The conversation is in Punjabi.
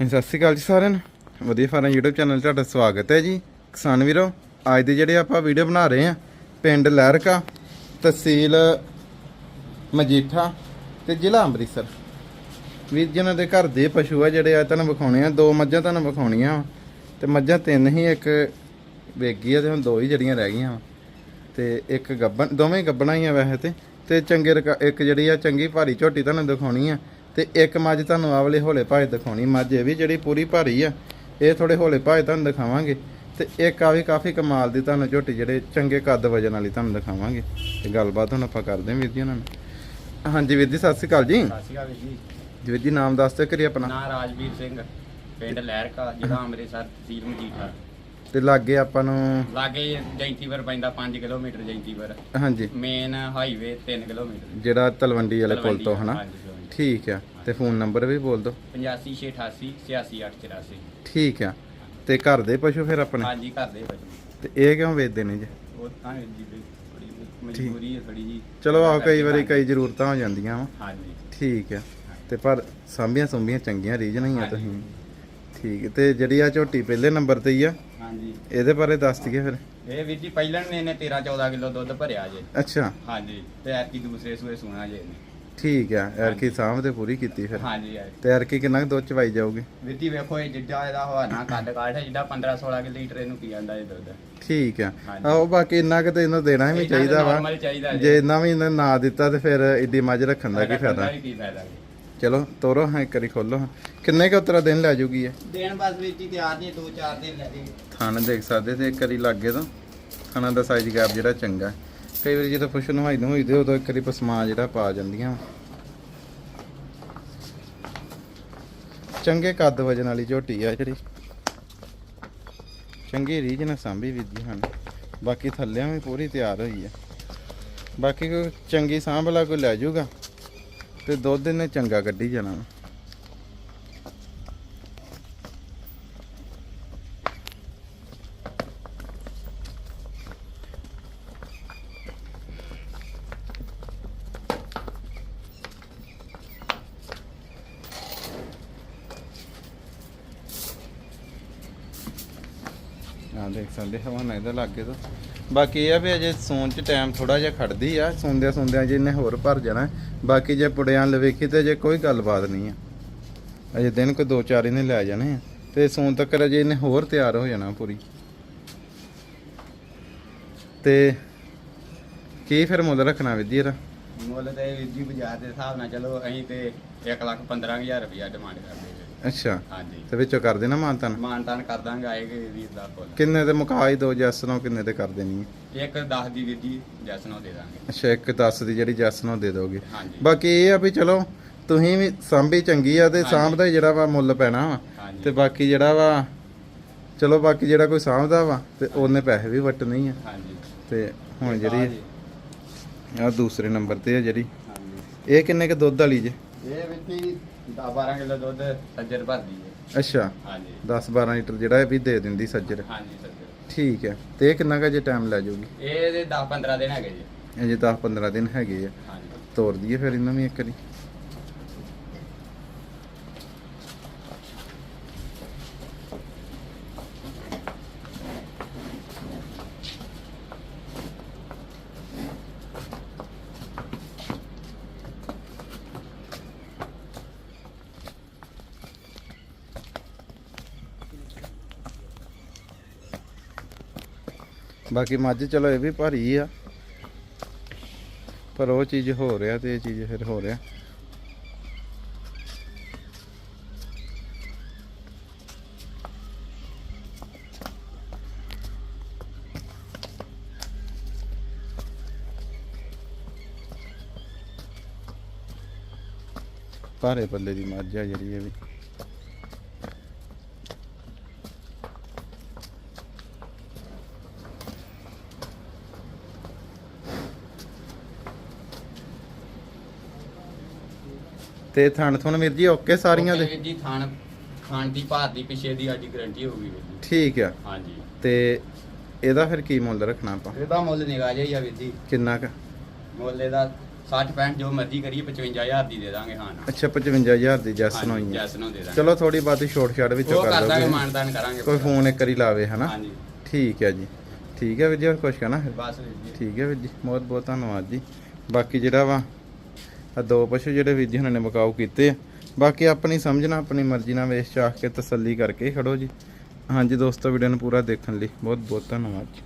ਹਾਂਜੀ, ਸਤਿ ਸ਼੍ਰੀ ਅਕਾਲ ਜੀ ਸਾਰਿਆਂ ਨੂੰ। ਵਧੀਆ ਫਾਰਮ YouTube ਚੈਨਲ 'ਤੇ ਤੁਹਾਡਾ ਸਵਾਗਤ ਹੈ ਜੀ। ਕਿਸਾਨ ਵੀਰੋ, ਅੱਜ ਦੇ ਜਿਹੜੇ ਆਪਾਂ ਵੀਡੀਓ ਬਣਾ ਰਹੇ ਆ ਪਿੰਡ ਲਹਿਰਕਾ, ਤਹਿਸੀਲ ਮਜੀਠਾ ਤੇ ਜ਼ਿਲ੍ਹਾ ਅੰਮ੍ਰਿਤਸਰ। ਵੀਰ ਜਿਹਨਾਂ ਦੇ ਘਰ ਦੇ ਪਸ਼ੂ ਆ ਜਿਹੜੇ ਆ ਤੁਹਾਨੂੰ ਵਿਖਾਉਣੇ ਆ। ਦੋ ਮੱਝਾਂ ਤੁਹਾਨੂੰ ਵਿਖਾਉਣੀਆਂ ਵਾਂ। ਤੇ ਮੱਝਾਂ ਤਿੰਨ ਹੀ, ਇੱਕ ਵੇਗੀ ਆ ਤੇ ਹੁਣ ਦੋ ਹੀ ਜਿਹੜੀਆਂ ਰਹਿ ਗਈਆਂ ਵਾਂ। ਤੇ ਇੱਕ ਗੱਬਣ ਦੋਵੇਂ ਗੱਬਣਾ ਹੀ ਆ ਵੈਸੇ ਤੇ। ਤੇ ਚੰਗੇ ਰਕਾ- ਇੱਕ ਜਿਹੜੀ ਆ ਚੰਗੀ ਭਾਰੀ ਝੋਟੀ ਤੁਹਾਨੂੰ ਦਿਖਾਉਣੀ ਆ। ਤੇ ਇੱਕ ਮੱਝ ਤੁਹਾਨੂੰ ਆਵਲੇ ਹੌਲੇ ਭਾਜ ਦਿਖਾਉਣੀ ਮੱਝ ਇਹ ਵੀ ਜਿਹੜੀ ਪੂਰੀ ਭਾਰੀ ਆ ਇਹ ਥੋੜੇ ਹੌਲੇ ਭਾਜ ਤੁਹਾਨੂੰ ਦਿਖਾਵਾਂਗੇ। ਤੇ ਇੱਕ ਆ ਵੀ ਕਾਫੀ ਕਮਾਲ ਦੀ ਤੁਹਾਨੂੰ ਝੋਟੀ ਜਿਹੜੇ ਚੰਗੇ ਕੱਦ ਵਜਨ ਵਾਲੀ ਤੁਹਾਨੂੰ ਦਿਖਾਵਾਂਗੇ। ਤੇ ਗੱਲਬਾਤ ਹੁਣ ਆਪਾਂ ਕਰਦੇ ਹਾਂ ਵੀਰ ਜੀ ਉਹਨਾਂ ਨਾਲ। ਹਾਂਜੀ ਵੀਰ ਜੀ ਸਤਿ ਸ਼੍ਰੀ ਅਕਾਲ ਜੀ। ਸਤਿ ਸ਼੍ਰੀ ਅਕਾਲ ਜੀ। ਵੀਰ ਜੀ ਨਾਮ ਦੱਸ ਦਿਓ ਕਰੀ ਆਪਣਾ। ਨਾਂ ਰਾਜਵੀਰ ਸਿੰਘ ਪਿੰਡ ਲਹਿਰਕਾ ਜ਼ਿਲ੍ਹਾ ਅੰਮ੍ਰਿਤਸਰ ਤਹਿਸੀਲ ਮਜੀਠਾ। ਤੇ ਲਾਗੇ ਆਪਾਂ ਨੂੰ ਲਾਗੇ ਜੈਂਤੀਵਰ ਪੈਂਦਾ 5 ਕਿਲੋਮੀਟਰ ਜੈਂਤੀਵਰ। ਹਾਂਜੀ। Main highway 3 kilometre. ਜਿਹੜਾ ਤਲਵੰਡੀ ਵਾਲੇ ਪੁਲ ਤੋਂ ਹਨਾ। ਠੀਕ ਆ ਤੇ ਫੋਨ ਨੰਬਰ ਵੀ ਬੋਲ ਦਿਓ। 8588 86884 ਠੀਕ ਆ ਤੇ ਘਰ ਦੇ ਪਸ਼ੂ ਫਿਰ ਆਪਣੇ? ਹਾਂਜੀ ਘਰ ਦੇ ਬੱਚੇ ਤੇ ਇਹ ਕਿਉਂ ਵੇਚਦੇ ਨੇ ਜੀ? ਉਹ ਤਾਂ ਵੀਰ ਜੀ ਵੀ ਥੋੜੀ ਮਜਬੂਰੀ ਹੈ ਥੋੜੀ ਜੀ। ਚਲੋ ਆਓ ਕਈ ਵਾਰੀ ਕਈ ਜ਼ਰੂਰਤਾਂ ਹੋ ਜਾਂਦੀਆਂ ਵਾ। ਹਾਂਜੀ। ਠੀਕ ਆ ਤੇ ਪਰ ਸਾਂਭੀਆਂ ਸੁੰਭੀਆਂ ਚੰਗੀਆਂ ਰੀਜਨ ਹੀ ਆ। ਤੁਸੀਂ। ਠੀਕ। ਤੇ ਜਿਹੜੀ ਆ ਝੋਟੀ ਪਹਿਲੇ ਨੰਬਰ ਤੇ ਹੀ ਆ ਹਾਂਜੀ। ਇਹਦੇ ਬਾਰੇ ਦੱਸ ਦਈਏ ਫਿਰ। ਇਹ ਵੀਰ ਜੀ ਪਹਿਲਾਂ ਨੇ ਇਹਨੇ 13 14 ਕਿਲੋ ਦੁੱਧ ਭਰਿਆ ਜੇ। ਅੱਛਾ। ਹਾਂਜੀ ਤੇ ਐਤਕੀ ਦੂਸਰੇ ਸੂਏ ਸੂਣਾ ਜੇ ਇਹਨੇ। ਠੀਕ ਆ ਐਰਕੀ ਸਾਂਭ ਤੇ ਪੂਰੀ ਕੀਤੀ ਫਿਰ ਹਾਂਜੀ ਐਤਕੀ। ਤੇ ਐਰਕੀ ਕਿੰਨਾ ਕੁ ਦੁੱਧ ਚਵਾਈ ਜਾਊਗੀ ਵੀਰ ਜੀ ਵੇਖੋ ਇਹ ਜਿੱਡਾ ਇਹਦਾ ਹਵਾਨਾ ਕੱਦ ਕਾਠ ਹੈ ਜਿੱਡਾ 15 16 ਕਿ ਲੀਟਰ ਇਹਨੂੰ ਪੀ ਜਾਂਦਾ ਇਹ ਦੁੱਧ ਠੀਕ ਆ ਹਾਂਜੀ। ਆਹੋ ਬਾਕੀ ਇੰਨਾ ਕੁ ਤੇ ਇਹਨੂੰ ਦੇਣਾ ਵੀ ਇੰਨਾ ਚਾਹੀਦਾ ਵਾ normal ਚਾਹੀਦਾ ਜੀ। ਜੇ ਇੰਨਾ ਵੀ ਇਹਨੇ ਨਾ ਦਿੱਤਾ ਤੇ ਫਿਰ ਏਡੀ ਮੱਝ ਰੱਖਣ ਦਾ ਕੀ ਫਾਇਦਾ ਵੀ ਕੀ ਫਾਇਦਾ ਜੀ। ਚਲੋ ਤੋਰੋ ਹਾਂ ਇੱਕ ਵਾਰੀ ਖੋਲੋ ਹਾਂ ਕਿੰਨੇ ਕੁ ਉਤਰਾ ਦਿਨ ਲੈ ਜੂਗੀ ਇਹ ਦਿਨ ਬਸ ਵੀਰ ਜੀ ਤਿਆਰ ਜੀ 2-4 ਦਿਨ ਲੈ ਜੀ ਥਣ ਦੇਖ ਸਕਦੇ ਤੇ ਇੱਕ ਵਾਰੀ ਲੱਗੇ ਤਾਂ ਥਣਾਂ ਦਾ ਸਾਈਜ਼ ਗੈਪ ਜਿਹੜਾ ਚੰਗਾ ਹੈ। ਕਈ ਵਾਰੀ ਜਦੋਂ ਪੁੱਛ ਨਵਾਈ ਨੂੰ ਹੋਈਦੇ ਉਦੋਂ ਇੱਕ ਵਾਰੀ ਪਸਮਾ ਜਿਹੜਾ ਪਾ ਜਾਂਦੀਆਂ ਵਾਂ। ਚੰਗੇ ਕੱਦ ਵਜਨ ਵਾਲੀ ਝੋਟੀ ਆ ਜਿਹੜੀ। ਚੰਗੀ ਰੀਝ ਨਾਲ ਸਾਂਭੀ ਵਿਧੀ ਹਨ। ਬਾਕੀ ਥੱਲਿਆਂ ਵੀ ਪੂਰੀ ਤਿਆਰ ਹੋਈ ਆ। ਬਾਕੀ ਕੋਈ ਚੰਗੀ ਸਾਂਭ ਲਾ, ਕੋਈ ਲੈ ਜਾਊਗਾ ਤੇ ਦੁੱਧ ਇਹਨੇ ਚੰਗਾ ਕੱਢੀ ਜਾਣਾ ਆ ਦੇਖ ਸਕਦੇ ਹਵਾਨਾ ਇਹਦਾ ਲੱਗੇ ਤੋਂ। ਬਾਕੀ ਇਹ ਆ ਵੀ ਅਜੇ ਸੌਣ ਚ ਟਾਈਮ ਥੋੜਾ ਜਿਹਾ ਖੜਦੀ ਆ ਸੌਂਦਿਆਂ ਸੌਂਦਿਆਂ ਜੇ ਇਹਨੇ ਹੋਰ ਭਰ ਜਾਣਾ ਬਾਕੀ ਜੇ ਪੁੜਿਆਂ ਲਵੇਖੀ ਤੇ ਜੇ ਕੋਈ ਗੱਲਬਾਤ ਨਹੀਂ ਆ। ਅਜੇ ਦਿਨ ਕੋਈ ਦੋ ਚਾਰ ਇਹਨੇ ਲੈ ਜਾਣੇ ਆ ਤੇ ਸੌਣ ਤੱਕ ਅਜੇ ਇਹਨੇ ਹੋਰ ਤਿਆਰ ਹੋ ਜਾਣਾ ਪੂਰੀ। ਤੇ ਕੀ ਫਿਰ ਮੁੱਲ ਰੱਖਣਾ ਵਿਧੀ ਇਹਦਾ? ਮੁੱਲ ਤੇ ਵੀਰ ਜੀ ਬਾਜ਼ਾਰ ਦੇ ਹਿਸਾਬ ਨਾਲ ਚਲੋ ਅਸੀਂ ਤੇ 1,15,000 ਰੁਪਇਆ ਡਿਮਾਂਡ ਕਰਦੇ ਅੱਛਾ। ਹਾਂਜੀ। ਤੇ ਵਿੱਚੋਂ ਕਰ ਦੇਣਾ ਮਾਨਤਨ? ਮਾਨਤਾਨ ਕਰ ਦਾਂਗੇ ਆਏਗੇ ਵੀਰ ਦਾ ਫੁੱਲ। ਕਿੰਨੇ ਦੇ ਮੁਕਾ ਹੀ ਦੋ ਜੱਸ ਨੂੰ ਕਿੰਨੇ ਦੇ ਕਰ ਦੇਣੀ ਹੈ? ਇੱਕ 10 ਦੀ ਵੀਰ ਜੀ ਜੈਸ ਨੂੰ ਦੇ ਦਾਂਗੇ। ਅੱਛਾ ਇੱਕ 10 ਦੀ ਜਿਹੜੀ ਜੱਸ ਨੂੰ ਦੇ ਦੋਗੇ। ਹਾਂਜੀ। ਬਾਕੀ ਇਹ ਆ ਵੀ ਚਲੋ ਤੁਸੀਂ ਵੀ ਸਾਂਭੀ ਚੰਗੀ ਆ ਤੇ। ਸਾਂਭ ਦਾ ਜਿਹੜਾ ਵਾ ਮੁੱਲ ਪੈਣਾ ਵਾ। ਹਾਂਜੀ। ਤੇ ਬਾਕੀ ਜਿਹੜਾ ਵਾ ਚਲੋ ਬਾਕੀ ਜਿਹੜਾ ਕੋਈ ਸਾਂਭਦਾ ਵਾ ਤੇ ਉਹਨੇ ਪੈਸੇ ਵੀ ਵਟਣੇ ਹੀ ਆ। ਹਾਂਜੀ। ਤੇ ਹੁਣ ਜਿਹੜੀ ਆ ਦੂਸਰੇ ਨੰਬਰ ਤੇ ਆ ਜਿਹੜੀ। ਹਾਂਜੀ। ਇਹ ਕਿੰਨੇ ਕ ਦੁੱਧ ਵਾਲੀ ਜੇ? ਇਹ ਵੀਰ ਜੀ 10-12 ਕਿਲੋ ਦੁੱਧ ਸੱਜਰ ਭਰਦੀ ਹੈ। ਅੱਛਾ। ਹਾਂਜੀ। 10 12 ਲੀਟਰ ਜਿਹੜਾ ਇਹ ਵੀ ਦੇ ਦਿੰਦੀ ਸੱਜਰ। ਹਾਂਜੀ ਸੱਜਰ। ਠੀਕ ਹੈ। ਤੇ ਇਹ ਕਿੰਨਾ ਕ ਜੇ ਟਾਈਮ ਲੈ ਜਾਊਗੀ? ਇਹ ਦੇ 10-15 ਦਿਨ ਹੈਗੇ ਜੀ। ਅਜੇ 10 15 ਦਿਨ ਹੈਗੇ ਆ। ਹਾਂਜੀ। ਤੋਰ ਦਈਏ ਫਿਰ ਇਹਨਾਂ ਵੀ ਇੱਕ ਵਾਰੀ। ਬਾਕੀ ਮੱਝ ਚਲੋ ਇਹ ਵੀ ਭਾਰੀ ਆ। ਪਰ ਉਹ ਚੀਜ਼ ਹੋ ਰਿਹਾ ਤੇ ਇਹ ਚੀਜ਼ ਫਿਰ ਹੋ ਰਿਹਾ। ਭਾਰੇ ਪੱਲੇ ਦੀ ਮੱਝ ਆ ਜਿਹੜੀ ਇਹ ਵੀ। ਤੇ ਥਣ ਥੁਣ ਵੀਰ ਜੀ ਓਕੇ ਸਾਰੀਆਂ ਦੇ? ਵੀਰ ਜੀ ਥਾਣ ਖਾਣ ਦੀ ਭਾਰ ਦੀ ਪਿਛੇ ਦੀ ਅੱਜ ਗਰੰਟੀ ਹੋਊਗੀ ਵੀਰ ਜੀ। ਠੀਕ ਆ। ਹਾਂਜੀ। ਤੇ ਇਹਦਾ ਫਿਰ ਕੀ ਮੁੱਲ ਰੱਖਣਾ ਆਪਾਂ? ਇਹਦਾ ਮੁੱਲ ਨਿਗਾ ਜਾਈ ਆ ਵੀਰ ਜੀ। ਕਿੰਨਾ ਕ? ਮੁੱਲ ਇਹਦਾ 60 65 ਜੋ ਮਰਜ਼ੀ ਕਰੀਏ 55000 ਦੀ ਦੇ ਦਾਂਗੇ ਹਾਂ ਨਾ। ਅੱਛਾ 55000 ਦੀ ਜੈਸ ਹੋਈ ਹੈ ਜੈਸ ਨੂੰ ਦੇ ਦਾਂਗੇ। ਚਲੋ ਥੋੜੀ ਬਾਤੀ ਛੋਟ ਛਾੜ ਵਿੱਚੋਂ ਉਹ ਕਰ ਦਾਂਗੇ ਦੋਗੇ। ਮਾਨਦਾਨ ਕਰਾਂਗੇ ਕੋਈ ਫੋਨ ਇੱਕ ਵਾਰੀ ਲਾਵੇ ਹਨਾ? ਹਾਂਜੀ। ਠੀਕ ਹੈ ਜੀ। ਠੀਕ ਹੈ ਵੀਰ ਜੀ ਹੋਰ ਕੁਛ ਕਹਿਣਾ? ਫਿਰ ਬਸ ਵੀਰ ਜੀ। ਠੀਕ ਹੈ ਵੀਰ ਜੀ ਬਹੁਤ ਬਹੁਤ ਧੰਨਵਾਦ ਜੀ। ਬਾਕੀ ਜਿਹੜਾ ਵਾ ਆ ਦੋ ਪਸ਼ੂ ਜਿਹੜੇ ਵੀਰ ਜੀ ਹੁਣਾਂ ਨੇ ਮਕਾਉ ਕੀਤੇ ਆ। ਬਾਕੀ ਆਪਣੀ ਸਮਝਣਾ ਆਪਣੀ ਮਰਜ਼ੀ ਨਾਲ ਵੇਚ ਚਾਖ ਕੇ ਤਸੱਲੀ ਕਰਕੇ ਖੜੋ ਜੀ। ਹਾਂਜੀ ਦੋਸਤੋ ਵੀਡੀਓ ਨੂੰ ਪੂਰਾ ਦੇਖਣ ਲਈ ਬਹੁਤ ਬਹੁਤ ਧੰਨਵਾਦ ਜੀ।